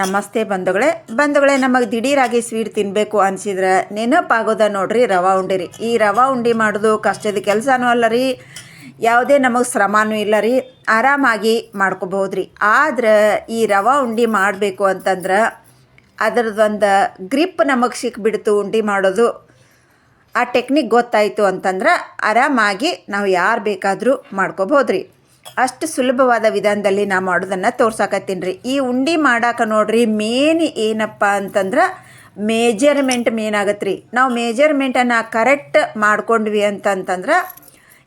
ನಮಸ್ತೆ ಬಂಧುಗಳೇ. ಬಂಧುಗಳೇ, ನಮಗೆ ದಿಢೀರಾಗಿ ಸ್ವೀಟ್ ತಿನ್ನಬೇಕು ಅನಿಸಿದ್ರೆ ನೆನಪಾಗೋದ ನೋಡ್ರಿ ರವಾ ಉಂಡೆ ರೀ. ಈ ರವಾ ಉಂಡೆ ಮಾಡೋದು ಕಷ್ಟದ ಕೆಲಸನೂ ಅಲ್ಲ ರೀ, ಯಾವುದೇ ನಮಗೆ ಶ್ರಮನೂ ಇಲ್ಲ ರೀ, ಆರಾಮಾಗಿ ಮಾಡ್ಕೋಬಹುದು ರೀ. ಆದ್ರೆ ಈ ರವಾ ಉಂಡೆ ಮಾಡಬೇಕು ಅಂತಂದ್ರೆ ಅದರದೊಂದು ಗ್ರಿಪ್ ನಮಗೆ ಸಿಕ್ಬಿಡ್ತು ಉಂಡೆ ಮಾಡೋದು. ಆ ಟೆಕ್ನಿಕ್ ಗೊತ್ತಾಯಿತು ಅಂತಂದ್ರೆ ಆರಾಮಾಗಿ ನಾವು ಯಾರು ಬೇಕಾದರೂ ಮಾಡ್ಕೋಬೋದು ರೀ. ಅಷ್ಟು ಸುಲಭವಾದ ವಿಧಾನದಲ್ಲಿ ನಾ ಮಾಡೋದನ್ನು ತೋರ್ಸಾಕತ್ತೀನಿ ರೀ. ಈ ಉಂಡೆ ಮಾಡಾಕ ನೋಡ್ರಿ, ಮೇನ್ ಏನಪ್ಪ ಅಂತಂದ್ರೆ ಮೇಜರ್ಮೆಂಟ್ ಮೇನ್ ಆಗತ್ತೆ ರೀ ನಾವು ಮೇಜರ್ಮೆಂಟನ್ನು ಕರೆಕ್ಟ್ ಮಾಡ್ಕೊಂಡ್ವಿ ಅಂತಂತಂದ್ರೆ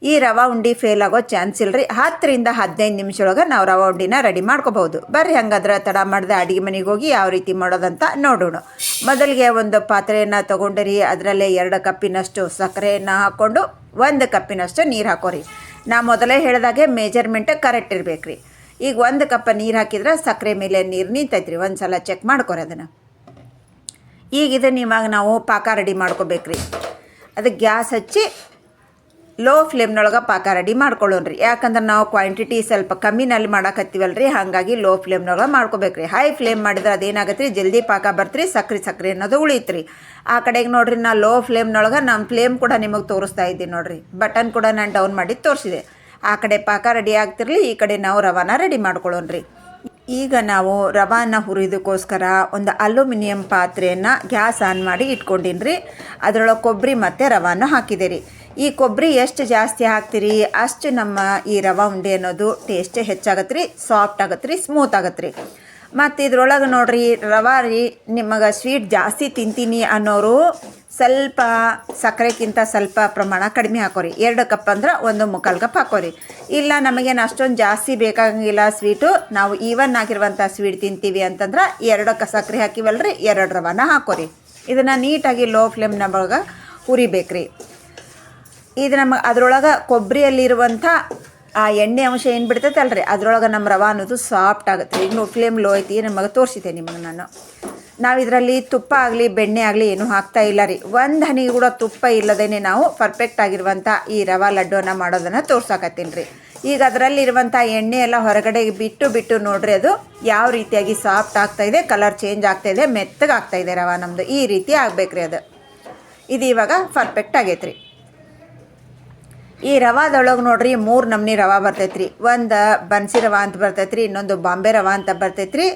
ಈ ರವಾ ಉಂಡಿ ಫೇಲ್ ಆಗೋ ಚಾನ್ಸ್ ಇಲ್ಲ ರೀ ಹತ್ತರಿಂದ ಹದಿನೈದು ನಿಮಿಷ ಒಳಗೆ ನಾವು ರವಾ ಉಂಡಿನ ರೆಡಿ ಮಾಡ್ಕೋಬಹುದು. ಬರ್ರಿ ಹಂಗಾದ್ರೆ ತಡ ಮಾಡಿದೆ ಅಡುಗೆ ಮನೆಗೆ ಹೋಗಿ ಯಾವ ರೀತಿ ಮಾಡೋದಂತ ನೋಡೋಣ. ಮೊದಲಿಗೆ ಒಂದು ಪಾತ್ರೆಯನ್ನು ತೊಗೊಂಡಿರಿ, ಅದರಲ್ಲೇ ಎರಡು ಕಪ್ಪಿನಷ್ಟು ಸಕ್ಕರೆಯನ್ನು ಹಾಕ್ಕೊಂಡು ಒಂದು ಕಪ್ಪಿನಷ್ಟು ನೀರು ಹಾಕೋರಿ. ನಾ ಮೊದಲೇ ಹೇಳಿದಾಗೆ ಮೇಜರ್ಮೆಂಟ್ ಕರೆಕ್ಟ್ ಇರಬೇಕು ರೀ ಈಗ ಒಂದು ಕಪ್ ನೀರು ಹಾಕಿದ್ರೆ ಸಕ್ಕರೆ ಮೇಲೆ ನೀರು ನಿಂತೈತ್ರಿ. ಒಂದು ಸಲ ಚೆಕ್ ಮಾಡ್ಕೊರಿ ಅದನ್ನು. ಈಗ ಇದನ್ನು ಇವಾಗ ನಾವು ಪಾಕ ರೆಡಿ ಮಾಡ್ಕೋಬೇಕ್ರಿ. ಅದು ಗ್ಯಾಸ್ ಹಚ್ಚಿ ಲೋ ಫ್ಲೇಮ್ನೊಳಗೆ ಪಾಕ ರೆಡಿ ಮಾಡ್ಕೊಳ್ಳೋಣ ರೀ ಯಾಕಂದ್ರೆ ನಾವು ಕ್ವಾಂಟಿಟಿ ಸ್ವಲ್ಪ ಕಮ್ಮಿನಲ್ಲಿ ಮಾಡಕತ್ತೀವಲ್ಲ ರೀ ಹಾಗಾಗಿ ಲೋ ಫ್ಲೇಮ್ನೊಳಗೆ ಮಾಡ್ಕೋಬೇಕ್ರಿ. ಹೈ ಫ್ಲೇಮ್ ಮಾಡಿದ್ರೆ ಅದೇನಾಗತ್ತೆ ರೀ ಜಲ್ದಿ ಪಾಕ ಬರ್ತೀರಿ, ಸಕ್ರೆ ಸಕ್ರೆ ಅನ್ನೋದು ಉಳಿತ್ರಿ. ಆ ಕಡೆಗೆ ನೋಡ್ರಿ, ನಾ ಲೋ ಫ್ಲೇಮ್ನೊಳಗೆ ನಮ್ಮ ಫ್ಲೇಮ್ ಕೂಡ ನಿಮಗೆ ತೋರಿಸ್ತಾ ಇದ್ದೀನಿ ನೋಡ್ರಿ. ಬಟನ್ ಕೂಡ ನಾನು ಡೌನ್ ಮಾಡಿ ತೋರಿಸಿದೆ. ಆ ಕಡೆ ಪಾಕ ರೆಡಿ ಆಗ್ತಿರಲಿ, ಈ ಕಡೆ ನಾವು ರವಾನ ರೆಡಿ ಮಾಡ್ಕೊಳ್ಳೋಣ ರೀ ಈಗ ನಾವು ರವಾನ ಹುರಿದಕ್ಕೋಸ್ಕರ ಒಂದು ಅಲ್ಯೂಮಿನಿಯಂ ಪಾತ್ರೆಯನ್ನು ಗ್ಯಾಸ್ ಆನ್ ಮಾಡಿ ಇಟ್ಕೊಂಡಿನ್ರಿ. ರೀ ಅದರೊಳಗೆ ಕೊಬ್ಬರಿ ಮತ್ತು ರವಾನ ಹಾಕಿದೆ ರೀ ಈ ಕೊಬ್ಬರಿ ಎಷ್ಟು ಜಾಸ್ತಿ ಹಾಕ್ತೀರಿ? ಅಷ್ಟು ನಮ್ಮ ಈ ರವೆ ಉಂಡೆ ಅನ್ನೋದು ಟೇಸ್ಟ್ ಹೆಚ್ಚಾಗತ್ತೆ ರೀ ಸಾಫ್ಟ್ ಆಗತ್ತೆ ರೀ ಸ್ಮೂತ್ ಆಗತ್ತೆ ರೀ ಮತ್ತು ಇದ್ರೊಳಗೆ ನೋಡ್ರಿ, ರವೆ ರೀ, ನಿಮಗೆ ಸ್ವೀಟ್ ಜಾಸ್ತಿ ತಿಂತೀನಿ ಅನ್ನೋರು ಸ್ವಲ್ಪ ಸಕ್ಕರೆಗಿಂತ ಸ್ವಲ್ಪ ಪ್ರಮಾಣ ಕಡಿಮೆ ಹಾಕೋರಿ. ಎರಡು ಕಪ್ ಅಂದ್ರೆ ಒಂದು ಮುಕ್ಕಾಲು ಕಪ್ ಹಾಕೋರಿ. ಇಲ್ಲ ನಮಗೇನು ಅಷ್ಟೊಂದು ಜಾಸ್ತಿ ಬೇಕಾಗಂಗಿಲ್ಲ ಸ್ವೀಟು ನಾವು ಈವನ್ ಆಗಿರುವಂಥ ಸ್ವೀಟ್ ತಿಂತೀವಿ ಅಂತಂದ್ರೆ ಎರಡು ಕ, ಸಕ್ಕರೆ ಹಾಕಿವಲ್ರಿ, ಎರಡು ರವಾನ ಹಾಕೋರಿ. ಇದನ್ನು ನೀಟಾಗಿ ಲೋ ಫ್ಲೇಮ್ನ ಬಳಗ ಹುರಿಬೇಕ್ರಿ. ಇದು ನಮ್ಮ ಅದರೊಳಗೆ ಕೊಬ್ಬರಿಯಲ್ಲಿರುವಂಥ ಆ ಎಣ್ಣೆ ಅಂಶ ಏನು ಬಿಡ್ತೈತಲ್ರಿ ಅದರೊಳಗೆ ನಮ್ಮ ರವಾ ಅನ್ನೋದು ಸಾಫ್ಟ್ ಆಗುತ್ತೆ. ಈಗ ಫ್ಲೇಮ್ ಲೋ ಐತಿ, ನಮಗೆ ತೋರಿಸಿದ್ದೆ ನಿಮಗೆ ನಾನು. ನಾವು ಇದರಲ್ಲಿ ತುಪ್ಪ ಆಗಲಿ, ಬೆಣ್ಣೆ ಆಗಲಿ ಏನೂ ಹಾಕ್ತಾ ಇಲ್ಲ ರೀ. ಒಂದು ಹನಿ ಕೂಡ ತುಪ್ಪ ಇಲ್ಲದೇ ನಾವು ಪರ್ಫೆಕ್ಟ್ ಆಗಿರುವಂಥ ಈ ರವಾ ಲಡ್ಡುವನ್ನು ಮಾಡೋದನ್ನು ತೋರ್ಸಾಕತ್ತೀನಿ ರೀ. ಈಗ ಅದರಲ್ಲಿರುವಂಥ ಎಣ್ಣೆ ಎಲ್ಲ ಹೊರಗಡೆ ಬಿಟ್ಟು ಬಿಟ್ಟು ನೋಡ್ರಿ ಅದು ಯಾವ ರೀತಿಯಾಗಿ ಸಾಫ್ಟ್ ಆಗ್ತಾ ಇದೆ ಕಲರ್ ಚೇಂಜ್ ಆಗ್ತಾ ಇದೆ ಮೆತ್ತಗೆ ಇದೆ ರವಾ ನಮ್ಮದು ಈ ರೀತಿ ಆಗ್ಬೇಕು ರೀ ಅದು. ಇದು ಇವಾಗ ಪರ್ಫೆಕ್ಟ್ ಆಗೈತೆ ರೀ. ಈ ರವಾದೊಳಗೆ ನೋಡ್ರಿ ಮೂರು ನಮ್ನಿ ರವಾ ಬರ್ತೈತ್ರಿ. ಒಂದು ಬನ್ಸಿ ರವಾ ಅಂತ ಬರ್ತೈತ್ರಿ, ಇನ್ನೊಂದು ಬಾಂಬೆ ರವಾ ಅಂತ ಬರ್ತೈತ್ರಿ.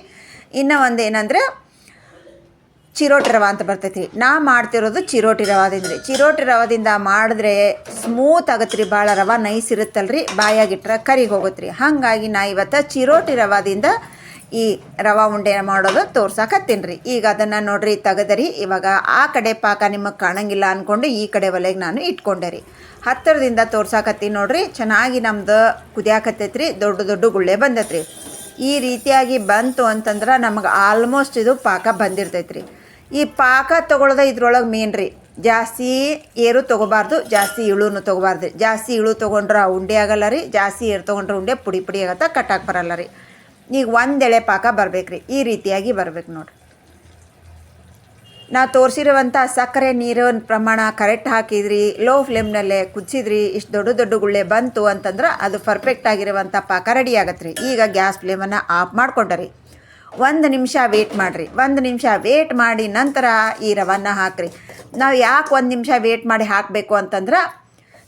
ಇನ್ನು ಒಂದು ಏನಂದ್ರೆ ಚಿರೋಟಿ ರವಾ ಅಂತ ಬರ್ತೈತಿ ನಾ ಮಾಡ್ತಿರೋದು ಚಿರೋಟಿ ರವಾದಿಂದ ರೀ ಚಿರೋಟಿ ರವಾದಿಂದ ಮಾಡಿದ್ರೆ ಸ್ಮೂತ್ ಆಗತ್ತೆ ರೀ ಭಾಳ ರವಾ ನೈಸ್ ಇರುತ್ತಲ್ರಿ ಬಾಯಾಗಿಟ್ರೆ ಕರಿಗೆ ಹೋಗುತ್ತೆ ರೀ ಹಾಗಾಗಿ ನಾ ಇವತ್ತು ಚಿರೋಟಿ ರವಾದಿಂದ ಈ ರವಾ ಉಂಡೆ ಮಾಡೋದು ತೋರ್ಸಕತ್ತೀನಿ ರೀ ಈಗ ಅದನ್ನು ನೋಡ್ರಿ, ತೆಗೆದರಿ. ಇವಾಗ ಆ ಕಡೆ ಪಾಕ ನಿಮಗೆ ಕಾಣಂಗಿಲ್ಲ ಅಂದ್ಕೊಂಡು ಈ ಕಡೆ ಒಲೆಗೆ ನಾನು ಇಟ್ಕೊಂಡೆ ರೀ ಹತ್ತಿರದಿಂದ ತೋರ್ಸಾಕತ್ತೀನಿ ನೋಡ್ರಿ. ಚೆನ್ನಾಗಿ ನಮ್ದು ಕುದಿಯಾಕತ್ತೈತ್ರಿ. ದೊಡ್ಡ ದೊಡ್ಡ ಗುಳ್ಳೆ ಬಂದೈತ್ರಿ. ಈ ರೀತಿಯಾಗಿ ಬಂತು ಅಂತಂದ್ರೆ ನಮಗೆ ಆಲ್ಮೋಸ್ಟ್ ಇದು ಪಾಕ ಬಂದಿರ್ತೈತ್ರಿ. ಈ ಪಾಕ ತೊಗೊಳ್ದೆ ಇದ್ರೊಳಗೆ ಮೇನ್ ರೀ ಜಾಸ್ತಿ ಏರು ತೊಗೋಬಾರ್ದು, ಜಾಸ್ತಿ ಇಳುನು ತೊಗೋಬಾರ್ದು. ಜಾಸ್ತಿ ಇಳು ತೊಗೊಂಡ್ರೆ ಉಂಡೆ ಆಗಲ್ಲ ರೀ. ಜಾಸ್ತಿ ಏರು ತೊಗೊಂಡ್ರೆ ಉಂಡೆ ಪುಡಿ ಪುಡಿ ಆಗತ್ತೆ, ಕಟ್ಟಾಕ್ ಬರಲ್ಲ ರೀ. ಈಗ ಒಂದು ಎಳೆ ಪಾಕ ಬರ್ಬೇಕು ಈ ರೀತಿಯಾಗಿ ಬರ್ಬೇಕು ನೋಡ್ರಿ. ನಾ ತೋರಿಸಿರುವಂಥ ಸಕ್ಕರೆ ನೀರಿನ ಪ್ರಮಾಣ ಕರೆಕ್ಟ್ ಹಾಕಿದ್ರಿ ಲೋ ಫ್ಲೇಮ್ನಲ್ಲೇ ಕುದಿಸಿದ್ರಿ, ಇಷ್ಟು ದೊಡ್ಡ ದೊಡ್ಡ ಗುಳ್ಳೆ ಬಂತು ಅಂತಂದ್ರೆ ಅದು ಪರ್ಫೆಕ್ಟ್ ಆಗಿರುವಂಥ ಪಾಕ ರೆಡಿ ಆಗತ್ತೆ ಈಗ ಗ್ಯಾಸ್ ಫ್ಲೇಮನ್ನು ಆಫ್ ಮಾಡ್ಕೊಂಡ್ರಿ. ಒಂದು ನಿಮಿಷ ವೇಟ್ ಮಾಡಿರಿ. ಒಂದು ನಿಮಿಷ ವೇಟ್ ಮಾಡಿ ನಂತರ ಈ ರವನ್ನ ಹಾಕ್ರಿ. ನಾವು ಯಾಕೆ ಒಂದು ನಿಮಿಷ ವೇಟ್ ಮಾಡಿ ಹಾಕಬೇಕು ಅಂತಂದ್ರೆ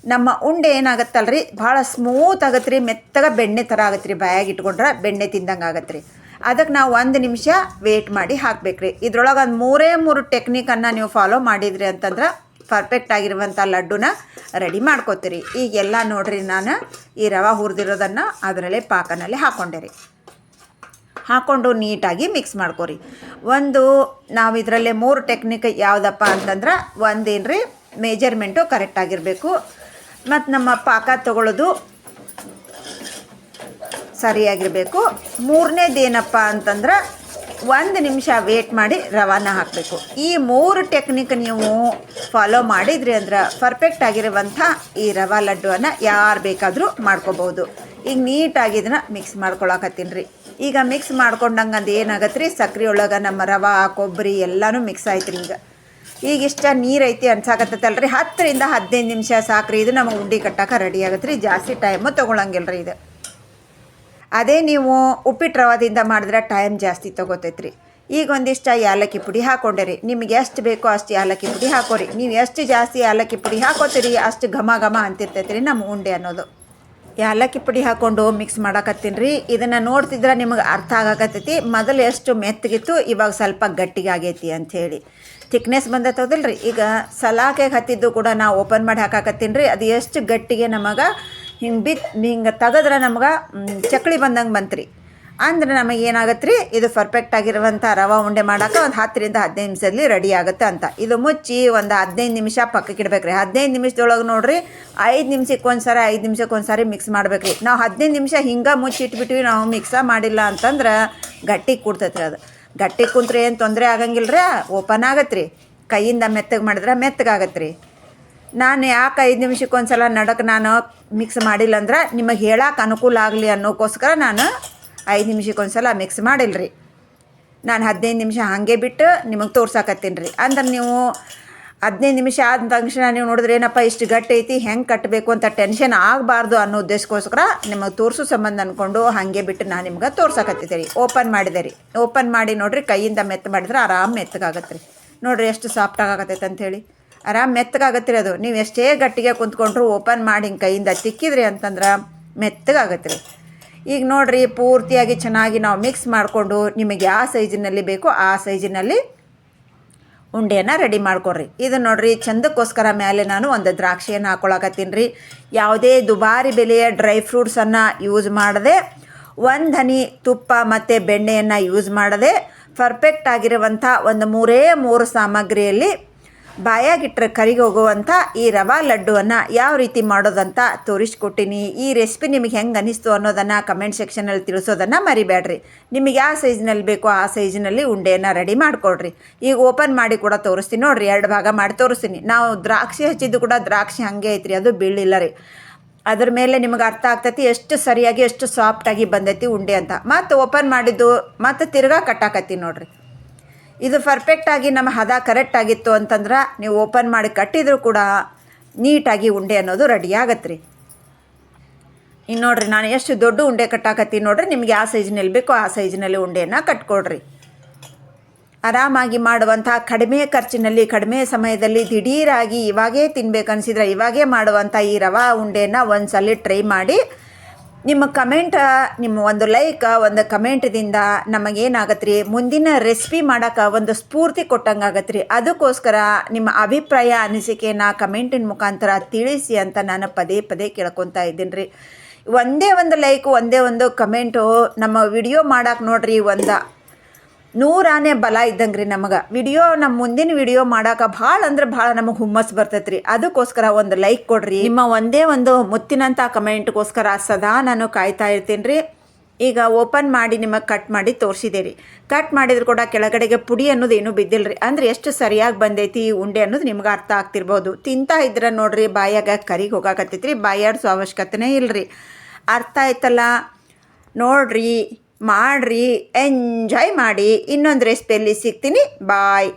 ನಮ್ಮ ಉಂಡೆ ಏನಾಗತ್ತಲ್ರಿ? ಭಾಳ ಸ್ಮೂತ್ ಆಗತ್ತೆ ರೀ ಮೆತ್ತಗೆ ಬೆಣ್ಣೆ ಥರ ಆಗತ್ತೆ ರೀ ಬಾಯಾಗಿ ಇಟ್ಕೊಂಡ್ರೆ ಬೆಣ್ಣೆ ತಿಂದಂಗೆ ಆಗತ್ತೆ ರೀ ಅದಕ್ಕೆ ನಾವು ಒಂದು ನಿಮಿಷ ವೇಟ್ ಮಾಡಿ ಹಾಕ್ಬೇಕು ರೀ ಇದ್ರೊಳಗೆ ಒಂದು ಮೂರೇ ಮೂರು ಟೆಕ್ನಿಕನ್ನು ನೀವು ಫಾಲೋ ಮಾಡಿದ್ರಿ ಅಂತಂದ್ರೆ ಪರ್ಫೆಕ್ಟ್ ಆಗಿರುವಂಥ ಲಡ್ಡುನ ರೆಡಿ ಮಾಡ್ಕೋತೀರಿ. ಈಗೆಲ್ಲ ನೋಡ್ರಿ ನಾನು ಈ ರವೆ ಹುರಿದಿರೋದನ್ನು ಅದರಲ್ಲೇ ಪಾಕನಲ್ಲಿ ಹಾಕ್ಕೊಂಡೆ ರೀ. ಹಾಕ್ಕೊಂಡು ನೀಟಾಗಿ ಮಿಕ್ಸ್ ಮಾಡ್ಕೊರಿ. ಒಂದು ನಾವು ಇದರಲ್ಲೇ ಮೂರು ಟೆಕ್ನಿಕ್ ಯಾವುದಪ್ಪ ಅಂತಂದ್ರೆ ಒಂದೇನು ರೀ ಮೇಜರ್ಮೆಂಟು ಕರೆಕ್ಟಾಗಿರಬೇಕು ಮತ್ತು ನಮ್ಮ ಪಾಕ ತಗೊಳ್ಳೋದು ಸರಿಯಾಗಿರಬೇಕು. ಮೂರನೇದೇನಪ್ಪ ಅಂತಂದ್ರೆ ಒಂದು ನಿಮಿಷ ವೇಟ್ ಮಾಡಿ ರವಾನ ಹಾಕಬೇಕು. ಈ ಮೂರು ಟೆಕ್ನಿಕ್ ನೀವು ಫಾಲೋ ಮಾಡಿದ್ರಿ ಅಂದ್ರೆ ಪರ್ಫೆಕ್ಟ್ ಆಗಿರುವಂಥ ಈ ರವಾ ಲಡ್ಡುವನ್ನು ಯಾರು ಬೇಕಾದರೂ ಮಾಡ್ಕೋಬೋದು. ಈಗ ನೀಟಾಗಿ ಇದನ್ನು ಮಿಕ್ಸ್ ಮಾಡ್ಕೊಳಕತ್ತೀನಿ ರೀ. ಈಗ ಮಿಕ್ಸ್ ಮಾಡ್ಕೊಂಡಂಗೆ ಅದು ಏನಾಗತ್ತೆ ರೀ ಸಕ್ರೆ ಒಳಗೆ ನಮ್ಮ ರವಾ, ಕೊಬ್ಬರಿ ಎಲ್ಲನೂ ಮಿಕ್ಸ್ ಆಯ್ತು ರೀ ಈಗ. ಈಗ ಇಷ್ಟ ನೀರು ಐತಿ ಅನ್ಸಾಕತ್ತಲ್ರಿ ಹತ್ತರಿಂದ ಹದಿನೈದು ನಿಮಿಷ ಸಾಕ್ರಿ. ಇದು ನಮಗೆ ಉಂಡಿ ಕಟ್ಟಕ್ಕೆ ರೆಡಿ ಆಗತ್ತೆ ರೀ ಜಾಸ್ತಿ ಟೈಮು ತೊಗೊಳಂಗಿಲ್ಲ ರೀ ಇದು. ಅದೇ ನೀವು ಉಪ್ಪಿಟ್ಟು ರವಾದಿಂದ ಮಾಡಿದ್ರೆ ಟೈಮ್ ಜಾಸ್ತಿ ತೊಗೋತೈತ್ರಿ. ಈಗ ಒಂದಿಷ್ಟ ಏಲಕ್ಕಿ ಪುಡಿ ಹಾಕ್ಕೊಂಡಿರಿ ನಿಮ್ಗೆ ಎಷ್ಟು ಬೇಕೋ ಅಷ್ಟು ಏಲಕ್ಕಿ ಪುಡಿ ಹಾಕೋರಿ. ನೀವು ಎಷ್ಟು ಜಾಸ್ತಿ ಏಲಕ್ಕಿ ಪುಡಿ ಹಾಕೋತೀರಿ, ಅಷ್ಟು ಘಮ ಘಮ ಅಂತಿರ್ತೈತೆ ರೀ ನಮ್ಮ ಉಂಡೆ ಅನ್ನೋದು. ಏಲಕ್ಕಿ ಪುಡಿ ಹಾಕ್ಕೊಂಡು ಮಿಕ್ಸ್ ಮಾಡಕತ್ತೀನಿ ರೀ. ಇದನ್ನು ನೋಡ್ತಿದ್ರೆ ನಿಮಗೆ ಅರ್ಥ ಆಗಾಕತ್ತೈತಿ. ಮೊದಲು ಎಷ್ಟು ಮೆತ್ತಗಿತ್ತು, ಇವಾಗ ಸ್ವಲ್ಪ ಗಟ್ಟಿಗೆ ಆಗೈತಿ ಅಂಥೇಳಿ ಥಿಕ್ನೆಸ್ ಬಂದತ್ತದಲ್ಲ ರೀ ಈಗ ಸಲಾಕೆಗೆ ಹತ್ತಿದ್ದು ಕೂಡ ನಾವು ಓಪನ್ ಮಾಡಿ ಹಾಕಾಕತ್ತೀನಿ ರೀ. ಅದು ಎಷ್ಟು ಗಟ್ಟಿಗೆ ನಮಗೆ ಹಿಂಗೆ ಬಿತ್ ಹಿಂಗೆ ತೆಗೆದ್ರೆ ನಮ್ಗೆ ಚಕ್ಳಿ ಬಂದಂಗೆ ಬಂತು ಬಂತ್ರಿ. ಅಂದ್ರೆ ನಮಗೆ ಏನಾಗುತ್ತೆ ರೀ ಇದು ಪರ್ಫೆಕ್ಟ್ ಆಗಿರುವಂಥ ರವೆ ಉಂಡೆ ಮಾಡೋಕೆ ಒಂದು ಹತ್ತರಿಂದ ಹದಿನೈದು ನಿಮಿಷದಲ್ಲಿ ರೆಡಿ ಆಗುತ್ತೆ ಅಂತ. ಇದು ಮುಚ್ಚಿ ಒಂದು ಹದಿನೈದು ನಿಮಿಷ ಪಕ್ಕಕ್ಕೆ ರೀ ಹದಿನೈದು ನಿಮಿಷದೊಳಗೆ ನೋಡಿರಿ, ಐದು ನಿಮಿಷಕ್ಕೆ ಒಂದು ಸಾರಿ ಐದು ನಿಮಿಷಕ್ಕೆ ಒಂದು ಸಾರಿ ಮಿಕ್ಸ್ ಮಾಡ್ಬೇಕು ರೀ ನಾವು ಹದಿನೈದು ನಿಮಿಷ ಹಿಂಗೆ ಮುಚ್ಚಿ ಇಟ್ಬಿಟ್ವಿ ನಾವು ಮಿಕ್ಸ ಮಾಡಿಲ್ಲ ಅಂತಂದ್ರೆ ಗಟ್ಟಿ ಕೂಡ್ತೈತೆ ರೀ ಅದು. ಗಟ್ಟಿ ಕುಂತ್ರೆ ಏನು ತೊಂದರೆ ಆಗಂಗಿಲ್ಲ ರೀ ಓಪನ್ ಆಗತ್ತೆ ರೀ ಕೈಯಿಂದ ಮೆತ್ತಗೆ ಮಾಡಿದ್ರೆ ಮೆತ್ತಗಾಗತ್ತೆ ರೀ ನಾನು ಯಾಕೆ ಐದು ನಿಮಿಷಕ್ಕೆ ಒಂದು ಸಲ ನಡಕ್ಕೆ ನಾನು ಮಿಕ್ಸ್ ಮಾಡಿಲ್ಲ ಅಂದ್ರೆ ನಿಮಗೆ ಹೇಳಕ್ಕೆ ಅನುಕೂಲ ಆಗಲಿ ಅನ್ನೋಕ್ಕೋಸ್ಕರ ನಾನು ಐದು ನಿಮಿಷಕ್ಕೆ ಸಲ ಮಿಕ್ಸ್ ಮಾಡಿಲ್ರಿ. ನಾನು ಹದಿನೈದು ನಿಮಿಷ ಹಾಗೆ ಬಿಟ್ಟು ನಿಮಗೆ ತೋರ್ಸಾಕತ್ತೀನಿ ರೀ. ಅಂದ್ರೆ ನೀವು ಹದಿನೈದು ನಿಮಿಷ ಆದ ತಕ್ಷಣ ನೀವು ನೋಡಿದ್ರೆ ಏನಪ್ಪ ಇಷ್ಟು ಗಟ್ಟಿ ಐತಿ, ಹೆಂಗೆ ಕಟ್ಟಬೇಕು ಅಂತ ಟೆನ್ಷನ್ ಆಗಬಾರ್ದು ಅನ್ನೋ ಉದ್ದೇಶಕ್ಕೋಸ್ಕರ ನಿಮಗೆ ತೋರಿಸೋ ಸಂಬಂಧ ಅಂದ್ಕೊಂಡು ಹಾಗೆ ಬಿಟ್ಟು ನಾನು ನಿಮ್ಗೆ ತೋರ್ಸಕತ್ತಿದ್ದೆ ರೀ. ಓಪನ್ ಮಾಡಿದೆ ರೀ. ಓಪನ್ ಮಾಡಿ ನೋಡಿರಿ ಕೈಯಿಂದ ಮೆತ್ತ ಮಾಡಿದ್ರೆ ಆರಾಮ್ ಮೆತ್ತಗಾಗತ್ತೆ ರೀ. ನೋಡಿರಿ ಎಷ್ಟು ಸಾಫ್ಟ್ ಅಂತ ಅಂಥೇಳಿ ಆರಾಮ್ ಮೆತ್ತಗಾಗತ್ತೆ ರೀ ಅದು. ನೀವು ಎಷ್ಟೇ ಗಟ್ಟಿಗೆ ಕುಂತ್ಕೊಂಡ್ರು ಓಪನ್ ಮಾಡಿ ಹಿಂಗೆ ಕೈಯಿಂದ ತಿಕ್ಕಿದ್ರಿ ಅಂತಂದ್ರೆ ಮೆತ್ತಗಾಗತ್ತೆ ರೀ. ಈಗ ನೋಡ್ರಿ, ಪೂರ್ತಿಯಾಗಿ ಚೆನ್ನಾಗಿ ನಾವು ಮಿಕ್ಸ್ ಮಾಡಿಕೊಂಡು ನಿಮಗೆ ಯಾವ ಸೈಜಿನಲ್ಲಿ ಬೇಕೋ, ಆ ಸೈಜಿನಲ್ಲಿ ಉಂಡೆಯನ್ನು ರೆಡಿ ಮಾಡ್ಕೊಡ್ರಿ. ಇದು ನೋಡ್ರಿ, ಚಂದಕ್ಕೋಸ್ಕರ ಮೇಲೆ ನಾನು ಒಂದು ದ್ರಾಕ್ಷಿಯನ್ನು ಹಾಕೊಳಕತ್ತೀನಿ. ರೀ ಯಾವುದೇ ದುಬಾರಿ ಬೆಲೆಯ ಡ್ರೈ ಫ್ರೂಟ್ಸನ್ನು ಯೂಸ್ ಮಾಡದೆ, ಒಂದು ಹನಿ ತುಪ್ಪ ಮತ್ತು ಬೆಣ್ಣೆಯನ್ನು ಯೂಸ್ ಮಾಡದೆ ಪರ್ಫೆಕ್ಟ್ ಆಗಿರುವಂಥ ಒಂದು ಮೂರೇ ಮೂರು ಸಾಮಗ್ರಿಯಲ್ಲಿ ಬಾಯಾಗಿಟ್ಟರೆ ಕರಿಗೆ ಹೋಗುವಂಥ ಈ ರವಾ ಲಡ್ಡುವನ್ನು ಯಾವ ರೀತಿ ಮಾಡೋದಂತ ತೋರಿಸ್ಕೊಟ್ಟಿನಿ. ಈ ರೆಸಿಪಿ ನಿಮಗೆ ಹೆಂಗೆ ಅನಿಸ್ತು ಅನ್ನೋದನ್ನು ಕಮೆಂಟ್ ಸೆಕ್ಷನಲ್ಲಿ ತಿಳಿಸೋದನ್ನು ಮರಿಬೇಡ್ರಿ. ನಿಮಗೆ ಯಾವ ಸೈಜ್ನಲ್ಲಿ ಬೇಕೋ, ಆ ಸೈಜ್ನಲ್ಲಿ ಉಂಡೆಯನ್ನು ರೆಡಿ ಮಾಡಿಕೊಡ್ರಿ. ಈಗ ಓಪನ್ ಮಾಡಿ ಕೂಡ ತೋರಿಸ್ತೀನಿ ನೋಡಿರಿ, ಎರಡು ಭಾಗ ಮಾಡಿ ತೋರಿಸ್ತೀನಿ. ನಾವು ದ್ರಾಕ್ಷಿ ಹಚ್ಚಿದ್ದು ಕೂಡ ದ್ರಾಕ್ಷಿ ಹಾಗೆ ಐತ್ರಿ, ಅದು ಬೀಳಿಲ್ಲ ರೀ. ಅದ್ರ ಮೇಲೆ ನಿಮಗೆ ಅರ್ಥ ಆಗ್ತೈತಿ ಎಷ್ಟು ಸರಿಯಾಗಿ, ಎಷ್ಟು ಸಾಫ್ಟಾಗಿ ಬಂದೈತಿ ಉಂಡೆ ಅಂತ. ಮತ್ತು ಓಪನ್ ಮಾಡಿದ್ದು, ಮತ್ತು ತಿರ್ಗಾ ಕಟ್ಟಾಕತ್ತೀನಿ ನೋಡ್ರಿ. ಇದು ಪರ್ಫೆಕ್ಟಾಗಿ ನಮ್ಮ ಹದ ಕರೆಕ್ಟ್ ಆಗಿತ್ತು ಅಂತಂದ್ರೆ ನೀವು ಓಪನ್ ಮಾಡಿ ಕಟ್ಟಿದರೂ ಕೂಡ ನೀಟಾಗಿ ಉಂಡೆ ಅನ್ನೋದು ರೆಡಿ ಆಗತ್ತೆ ರೀ ಇನ್ನು ನೋಡ್ರಿ, ನಾನು ಎಷ್ಟು ದೊಡ್ಡ ಉಂಡೆ ಕಟ್ಟಾಕತ್ತೀನಿ ನೋಡ್ರಿ, ನಿಮ್ಗೆ ಯಾವ ಸೈಜ್ನಲ್ಲಿ ಬೇಕೋ, ಆ ಸೈಜ್ನಲ್ಲಿ ಉಂಡೆಯನ್ನು ಕಟ್ಕೊಡ್ರಿ. ಆರಾಮಾಗಿ ಮಾಡುವಂಥ ಕಡಿಮೆ ಖರ್ಚಿನಲ್ಲಿ, ಕಡಿಮೆ ಸಮಯದಲ್ಲಿ ದಿಢೀರಾಗಿ ಇವಾಗೇ ತಿನ್ಬೇಕನ್ಸಿದ್ರೆ ಇವಾಗೇ ಮಾಡುವಂಥ ಈ ರವಾ ಉಂಡೆನ ಒಂದು ಸಲ ಟ್ರೈ ಮಾಡಿ ನಿಮ್ಮ ಕಮೆಂಟ ನಿಮ್ಮ ಒಂದು ಲೈಕ್ ಒಂದು ಕಮೆಂಟ್ದಿಂದ ನಮಗೇನಾಗತ್ತೆ ರೀ ಮುಂದಿನ ರೆಸಿಪಿ ಮಾಡೋಕೆ ಒಂದು ಸ್ಫೂರ್ತಿ ಕೊಟ್ಟಂಗೆ ರೀ ಅದಕ್ಕೋಸ್ಕರ ನಿಮ್ಮ ಅಭಿಪ್ರಾಯ, ಅನಿಸಿಕೆನ ಕಮೆಂಟಿನ ಮುಖಾಂತರ ತಿಳಿಸಿ ಅಂತ ನಾನು ಪದೇ ಪದೇ ಕೇಳ್ಕೊತಾ ಇದ್ದೀನಿ ರೀ ಒಂದೇ ಒಂದು ಲೈಕ್ ಒಂದೇ ಒಂದು ಕಮೆಂಟು ನಮ್ಮ ವಿಡಿಯೋ ಮಾಡೋಕೆ ನೋಡ್ರಿ, ಒಂದು ನೂರಾನೇ ಬಲ ಇದ್ದಂಗೆ ರೀ ನಮಗೆ. ವಿಡಿಯೋ ನಮ್ಮ ಮುಂದಿನ ವಿಡಿಯೋ ಮಾಡಾಕ ಭಾಳ ಅಂದ್ರೆ ಭಾಳ ನಮಗೆ ಹುಮ್ಮಸ್ ಬರ್ತೈತೆ ರೀ ಅದಕ್ಕೋಸ್ಕರ ಒಂದು ಲೈಕ್ ಕೊಡ್ರಿ. ನಿಮ್ಮ ಒಂದೇ ಒಂದು ಮುತ್ತಿನಂಥ ಕಮೆಂಟ್ಗೋಸ್ಕರ ಸದಾ ನಾನು ಕಾಯ್ತಾ ಇರ್ತೀನಿ ರೀ ಈಗ ಓಪನ್ ಮಾಡಿ ನಿಮಗೆ ಕಟ್ ಮಾಡಿ ತೋರಿಸಿದೆ ರೀ ಕಟ್ ಮಾಡಿದ್ರು ಕೂಡ ಕೆಳಗಡೆಗೆ ಪುಡಿ ಅನ್ನೋದು ಏನೂ ಬಿದ್ದಿಲ್ಲ ರೀ ಅಂದ್ರೆ ಎಷ್ಟು ಸರಿಯಾಗಿ ಬಂದೈತಿ ಈ ಉಂಡೆ ಅನ್ನೋದು ನಿಮ್ಗೆ ಅರ್ಥ ಆಗ್ತಿರ್ಬೋದು. ತಿಂತಾ ಇದ್ರೆ ನೋಡ್ರಿ ಬಾಯಾಗ ಕರಿಗೆ ಹೋಗಾಕತ್ತೈತಿ ರೀ ಬಾಯಾಡ್ಸೋ ಅವಶ್ಯಕತೆನೇ ಇಲ್ಲ ರೀ ಅರ್ಥ ಆಯ್ತಲ್ಲ? ನೋಡ್ರಿ. ಮಾಡ್ರಿ ಎಂಜಾಯ್ ಮಾಡಿ ಇನ್ನೊಂದು ರೆಸಿಪಿಯಲ್ಲಿ ಸಿಗ್ತೀನಿ. ಬಾಯ್